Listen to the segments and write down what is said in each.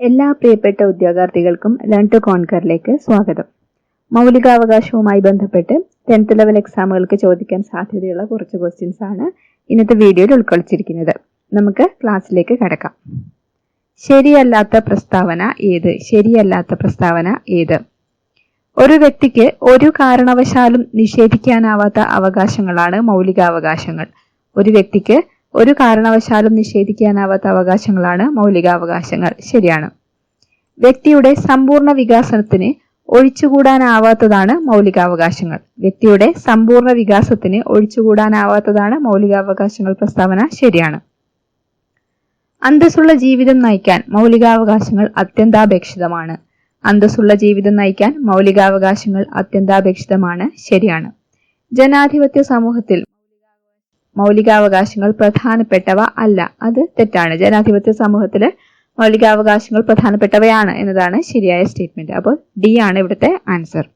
എല്ലാ പ്രിയപ്പെട്ട ഉദ്യോഗാർത്ഥികൾക്കും learn to കോൺകറിലേക്ക് സ്വാഗതം. മൗലികാവകാശവുമായി ബന്ധപ്പെട്ട് ടെൻത്ത് ലെവൽ എക്സാമുകൾക്ക് ചോദിക്കാൻ സാധ്യതയുള്ള കുറച്ച് ക്വസ്റ്റ്യൻസ് ആണ് ഇന്നത്തെ വീഡിയോയിൽ ഉൾക്കൊള്ളിച്ചിരിക്കുന്നത്. നമുക്ക് ക്ലാസ്സിലേക്ക് കടക്കാം. ശരിയല്ലാത്ത പ്രസ്താവന ഏത്? ശരിയല്ലാത്ത പ്രസ്താവന ഏത്? ഒരു വ്യക്തിക്ക് ഒരു കാരണവശാലും നിഷേധിക്കാനാവാത്ത അവകാശങ്ങളാണ് മൗലികാവകാശങ്ങൾ. ഒരു വ്യക്തിക്ക് ഒരു കാരണവശാലും നിഷേധിക്കാനാവാത്ത അവകാശങ്ങളാണ് മൗലികാവകാശങ്ങൾ. ശരിയാണ്. വ്യക്തിയുടെ സമ്പൂർണ വികാസത്തിന് ഒഴിച്ചുകൂടാനാവാത്തതാണ് മൗലികാവകാശങ്ങൾ. വ്യക്തിയുടെ സമ്പൂർണ വികാസത്തിന് ഒഴിച്ചുകൂടാനാവാത്തതാണ് മൗലികാവകാശങ്ങൾ പ്രസ്താവന. ശരിയാണ്. അന്തസ്സുള്ള ജീവിതം നയിക്കാൻ മൗലികാവകാശങ്ങൾ അത്യന്താപേക്ഷിതമാണ്. അന്തസ്സുള്ള ജീവിതം നയിക്കാൻ മൗലികാവകാശങ്ങൾ അത്യന്താപേക്ഷിതമാണ്. ശരിയാണ്. ജനാധിപത്യ സമൂഹത്തിൽ മൗലികാവകാശങ്ങൾ പ്രധാനപ്പെട്ടവ അല്ല. അത് തെറ്റാണ്. ജനാധിപത്യ സമൂഹത്തിലെ മൗലികാവകാശങ്ങൾ പ്രധാനപ്പെട്ടവയാണ് എന്നതാണ് ശരിയായ സ്റ്റേറ്റ്മെന്റ്. അപ്പോൾ ഡി ആണ് ഇവിടുത്തെ ആൻസർ.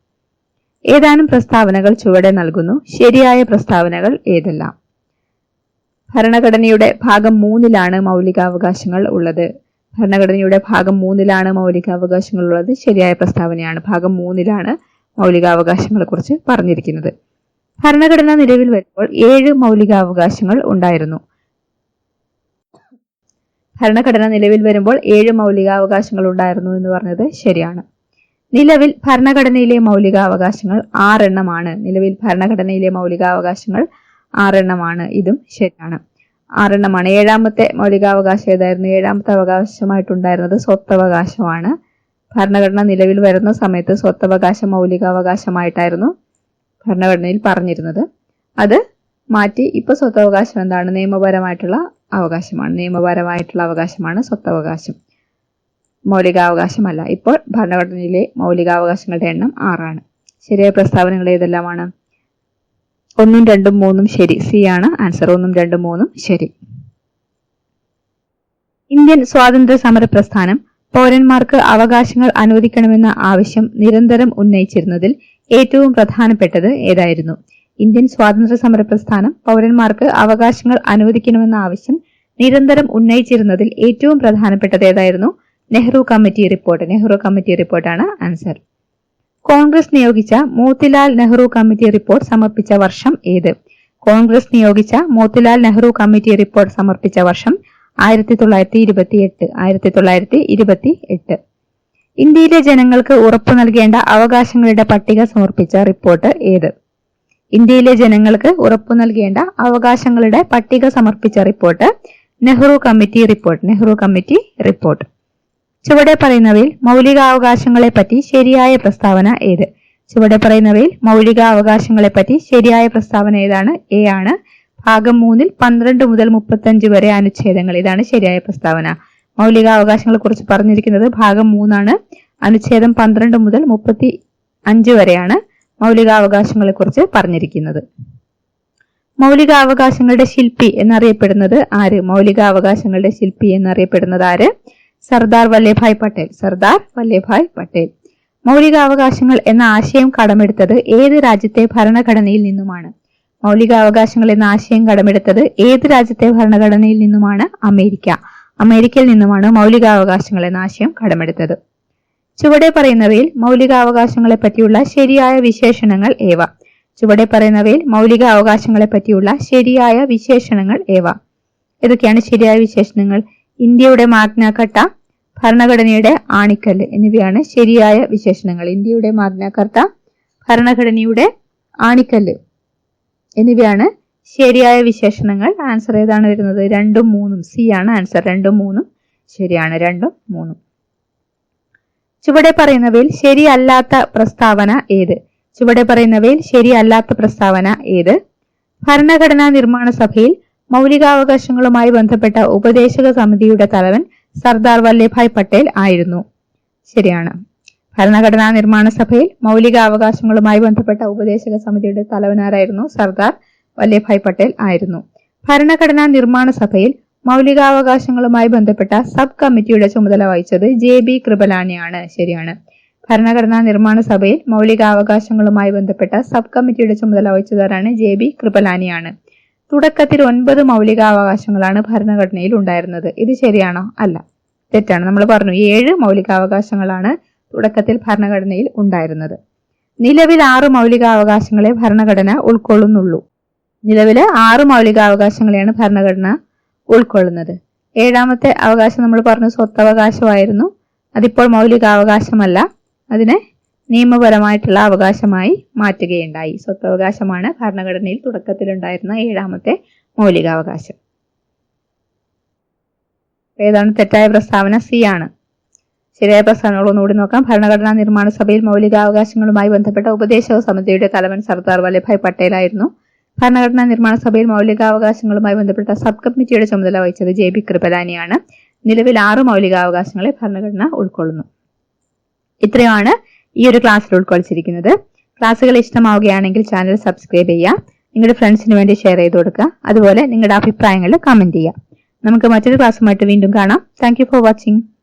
ഏതാനും പ്രസ്താവനകൾ ചുവടെ നൽകുന്നു. ശരിയായ പ്രസ്താവനകൾ ഏതെല്ലാം? ഭരണഘടനയുടെ ഭാഗം മൂന്നിലാണ് മൗലികാവകാശങ്ങൾ ഉള്ളത്. ഭരണഘടനയുടെ ഭാഗം മൂന്നിലാണ് മൗലികാവകാശങ്ങൾ ഉള്ളത്. ശരിയായ പ്രസ്താവനയാണ്. ഭാഗം മൂന്നിലാണ് മൗലികാവകാശങ്ങളെ കുറിച്ച് പറഞ്ഞിരിക്കുന്നത്. ഭരണഘടന നിലവിൽ വരുമ്പോൾ ഏഴ് മൗലികാവകാശങ്ങൾ ഉണ്ടായിരുന്നു. ഭരണഘടന നിലവിൽ വരുമ്പോൾ ഏഴ് മൗലികാവകാശങ്ങൾ ഉണ്ടായിരുന്നു എന്ന് പറഞ്ഞത് ശരിയാണ്. നിലവിൽ ഭരണഘടനയിലെ മൗലികാവകാശങ്ങൾ ആറെണ്ണമാണ്. നിലവിൽ ഭരണഘടനയിലെ മൗലികാവകാശങ്ങൾ ആറെണ്ണമാണ്. ഇതും ശരിയാണ്. ആറെണ്ണമാണ്. ഏഴാമത്തെ മൗലികാവകാശം ഏതായിരുന്നു? ഏഴാമത്തെ അവകാശമായിട്ടുണ്ടായിരുന്നത് സ്വത്തവകാശമാണ്. ഭരണഘടന നിലവിൽ വരുന്ന സമയത്ത് സ്വത്തവകാശം മൗലികാവകാശമായിട്ടായിരുന്നു. ഭരണഘടനയിൽ പറഞ്ഞിരുന്നത്. അത് മാറ്റി ഇപ്പൊ സ്വത്തവകാശം എന്താണ്? നിയമപരമായിട്ടുള്ള അവകാശമാണ്. നിയമപരമായിട്ടുള്ള അവകാശമാണ് സ്വത്തവകാശം. മൗലികാവകാശമല്ല. ഇപ്പോൾ ഭരണഘടനയിലെ മൗലികാവകാശങ്ങളുടെ എണ്ണം ആറാണ്. ശരിയായ പ്രസ്താവനകൾ ഏതെല്ലാമാണ്? ഒന്നും രണ്ടും മൂന്നും ശരി. സി ആണ് ആൻസർ. ഒന്നും രണ്ടും മൂന്നും ശരി. ഇന്ത്യൻ സ്വാതന്ത്ര്യ സമര പ്രസ്ഥാനം പൗരന്മാർക്ക് അവകാശങ്ങൾ അനുവദിക്കണമെന്ന ആവശ്യം നിരന്തരം ഉന്നയിച്ചിരുന്നതിൽ ഏറ്റവും പ്രധാനപ്പെട്ടത് ഏതായിരുന്നു? ഇന്ത്യൻ സ്വാതന്ത്ര്യ സമര പ്രസ്ഥാനം പൗരന്മാർക്ക് അവകാശങ്ങൾ അനുവദിക്കണമെന്ന ആവശ്യം നിരന്തരം ഉന്നയിച്ചിരുന്നതിൽ ഏറ്റവും പ്രധാനപ്പെട്ടത് ഏതായിരുന്നു? Nehru committee report Nehru committee റിപ്പോർട്ടാണ് ആൻസർ കോൺഗ്രസ് നിയോഗിച്ച മോത്തിലാൽ നെഹ്റു കമ്മിറ്റി റിപ്പോർട്ട് സമർപ്പിച്ച വർഷം ഏത്? കോൺഗ്രസ് നിയോഗിച്ച മോത്തിലാൽ നെഹ്റു കമ്മിറ്റി റിപ്പോർട്ട് സമർപ്പിച്ച വർഷം ആയിരത്തി തൊള്ളായിരത്തി ഇരുപത്തി എട്ട് ആയിരത്തി തൊള്ളായിരത്തി ഇരുപത്തി എട്ട് ഇന്ത്യയിലെ ജനങ്ങൾക്ക് ഉറപ്പു നൽകേണ്ട അവകാശങ്ങളുടെ പട്ടിക സമർപ്പിച്ച റിപ്പോർട്ട് ഏത്? ഇന്ത്യയിലെ ജനങ്ങൾക്ക് ഉറപ്പു നൽകേണ്ട അവകാശങ്ങളുടെ പട്ടിക സമർപ്പിച്ച report Nehru committee report Nehru committee report. ചുവടെ പറയുന്നവയിൽ മൗലികാവകാശങ്ങളെ പറ്റി ശരിയായ പ്രസ്താവന ഏത്? ചുവടെ പറയുന്നവയിൽ മൗലികാവകാശങ്ങളെ പറ്റി ശരിയായ പ്രസ്താവന ഏതാണ്? എ ആണ്. ഭാഗം മൂന്നിൽ പന്ത്രണ്ട് മുതൽ മുപ്പത്തഞ്ച് വരെ അനുച്ഛേദങ്ങൾ. ഇതാണ് ശരിയായ പ്രസ്താവന. മൗലികാവകാശങ്ങളെ കുറിച്ച് പറഞ്ഞിരിക്കുന്നത് ഭാഗം മൂന്നാണ്. അനുച്ഛേദം പന്ത്രണ്ട് മുതൽ മുപ്പത്തി അഞ്ച് വരെയാണ് മൗലികാവകാശങ്ങളെ കുറിച്ച് പറഞ്ഞിരിക്കുന്നത്. മൗലികാവകാശങ്ങളുടെ ശില്പി എന്നറിയപ്പെടുന്നത് ആര്? മൗലികാവകാശങ്ങളുടെ ശില്പി എന്നറിയപ്പെടുന്നത് ആര്? സർദാർ വല്ലഭായ് പട്ടേൽ. സർദാർ വല്ലഭായ് പട്ടേൽ. മൗലികാവകാശങ്ങൾ എന്ന ആശയം കടമെടുത്തത് ഏത് രാജ്യത്തെ ഭരണഘടനയിൽ നിന്നുമാണ്? മൗലികാവകാശങ്ങൾ എന്ന ആശയം കടമെടുത്തത് ഏത് രാജ്യത്തെ ഭരണഘടനയിൽ നിന്നുമാണ്? അമേരിക്ക. അമേരിക്കയിൽ നിന്നുമാണ് മൗലികാവകാശങ്ങൾ എന്ന ആശയം കടമെടുത്തത്. ചുവടെ പറയുന്നവയിൽ മൗലികാവകാശങ്ങളെ പറ്റിയുള്ള ശരിയായ വിശേഷണങ്ങൾ ഏവ? ചുവടെ പറയുന്നവയിൽ മൗലിക അവകാശങ്ങളെ പറ്റിയുള്ള ശരിയായ വിശേഷണങ്ങൾ ഏവ? ഇതൊക്കെയാണ് ശരിയായ വിശേഷണങ്ങൾ? ഇന്ത്യയുടെ മാഗ്നാകട്ട ഭരണഘടനയുടെ ആണിക്കല്ല് എന്നിവയാണ് ശരിയായ വിശേഷണങ്ങൾ. ഇന്ത്യയുടെ മാഗ്നാകർത്ത ഭരണഘടനയുടെ ആണിക്കല്ല് എന്നിവയാണ് ശരിയായ വിശേഷണങ്ങൾ. ആൻസർ ഏതാണ് വരുന്നത്? രണ്ടും മൂന്നും. സി ആണ് ആൻസർ രണ്ടും മൂന്നും. ശരിയാണ്. രണ്ടും മൂന്നും. ചുവടെ പറയുന്നവയിൽ ശരിയല്ലാത്ത പ്രസ്താവന ഏത്? ചുവടെ പറയുന്നവയിൽ ശരിയല്ലാത്ത പ്രസ്താവന ഏത്? ഭരണഘടനാ നിർമ്മാണ സഭയിൽ മൗലികാവകാശങ്ങളുമായി ബന്ധപ്പെട്ട ഉപദേശക സമിതിയുടെ തലവൻ സർദാർ വല്ലഭായ് പട്ടേൽ ആയിരുന്നു. ശരിയാണ്. ഭരണഘടനാ നിർമ്മാണ സഭയിൽ മൗലികാവകാശങ്ങളുമായി ബന്ധപ്പെട്ട ഉപദേശക സമിതിയുടെ തലവനാരായിരുന്നു സർദാർ വല്ലഭായ് പട്ടേൽ ആയിരുന്നു. ഭരണഘടനാ നിർമ്മാണ സഭയിൽ മൗലികാവകാശങ്ങളുമായി ബന്ധപ്പെട്ട സബ് കമ്മിറ്റിയുടെ ചുമതല വഹിച്ചത് ജെ ബി കൃപലാനിയാണ് ശരിയാണ്. ഭരണഘടനാ നിർമ്മാണ സഭയിൽ മൗലികാവകാശങ്ങളുമായി ബന്ധപ്പെട്ട സബ് കമ്മിറ്റിയുടെ ചുമതല വഹിച്ചതാരാണ് ജെ ബി കൃപലാനിയാണ് തുടക്കത്തിൽ ഒൻപത് മൗലികാവകാശങ്ങളാണ് ഭരണഘടനയിൽ ഉണ്ടായിരുന്നത്. ഇത് ശരിയാണോ? അല്ല. തെറ്റാണ്. നമ്മൾ പറഞ്ഞു ഏഴ് മൗലികാവകാശങ്ങളാണ് തുടക്കത്തിൽ ഭരണഘടനയിൽ ഉണ്ടായിരുന്നത്. നിലവിൽ ആറ് മൗലികാവകാശങ്ങളെ ഭരണഘടന ഉൾക്കൊള്ളുന്നുള്ളൂ. നിലവിൽ ആറ് മൗലികാവകാശങ്ങളെയാണ് ഭരണഘടന ഉൾക്കൊള്ളുന്നത്. ഏഴാമത്തെ അവകാശം നമ്മൾ പറഞ്ഞു സ്വത്തവകാശമായിരുന്നു. അതിപ്പോൾ മൗലികാവകാശമല്ല. അതിനെ നിയമപരമായിട്ടുള്ള അവകാശമായി മാറ്റുകയുണ്ടായി. സ്വത്തവകാശമാണ് ഭരണഘടനയിൽ തുടക്കത്തിലുണ്ടായിരുന്ന ഏഴാമത്തെ മൗലികാവകാശം. ഏതാണ് തെറ്റായ പ്രസ്താവന? സി ആണ്. ശരിയായ പ്രസ്താവനകൾ ഒന്നുകൂടി നോക്കാം. ഭരണഘടനാ നിർമ്മാണ സഭയിൽ മൗലികാവകാശങ്ങളുമായി ബന്ധപ്പെട്ട ഉപദേശക സമിതിയുടെ തലവൻ സർദാർ വല്ലഭായ് പട്ടേലായിരുന്നു. ഭരണഘടനാ നിർമ്മാണ സഭയിൽ മൗലികാവകാശങ്ങളുമായി ബന്ധപ്പെട്ട സബ് കമ്മിറ്റിയുടെ ചുമതല വഹിച്ചത് ജെ ബി കൃപലാനിയാണ്. നിലവിൽ ആറ് മൗലികാവകാശങ്ങളെ ഭരണഘടന ഉൾക്കൊള്ളുന്നു. ഇത്രയുമാണ് ഈ ഒരു ക്ലാസ്സിൽ ഉൾക്കൊള്ളിച്ചിരിക്കുന്നത്. ക്ലാസ്സുകൾ ഇഷ്ടമാവുകയാണെങ്കിൽ ചാനൽ സബ്സ്ക്രൈബ് ചെയ്യുക നിങ്ങളുടെ ഫ്രണ്ട്സിന് വേണ്ടി ഷെയർ ചെയ്ത് കൊടുക്കുക അതുപോലെ നിങ്ങളുടെ അഭിപ്രായങ്ങൾ കമന്റ് ചെയ്യുക. നമുക്ക് മറ്റൊരു ക്ലാസ്സുമായിട്ട് വീണ്ടും കാണാം. Thank for watching.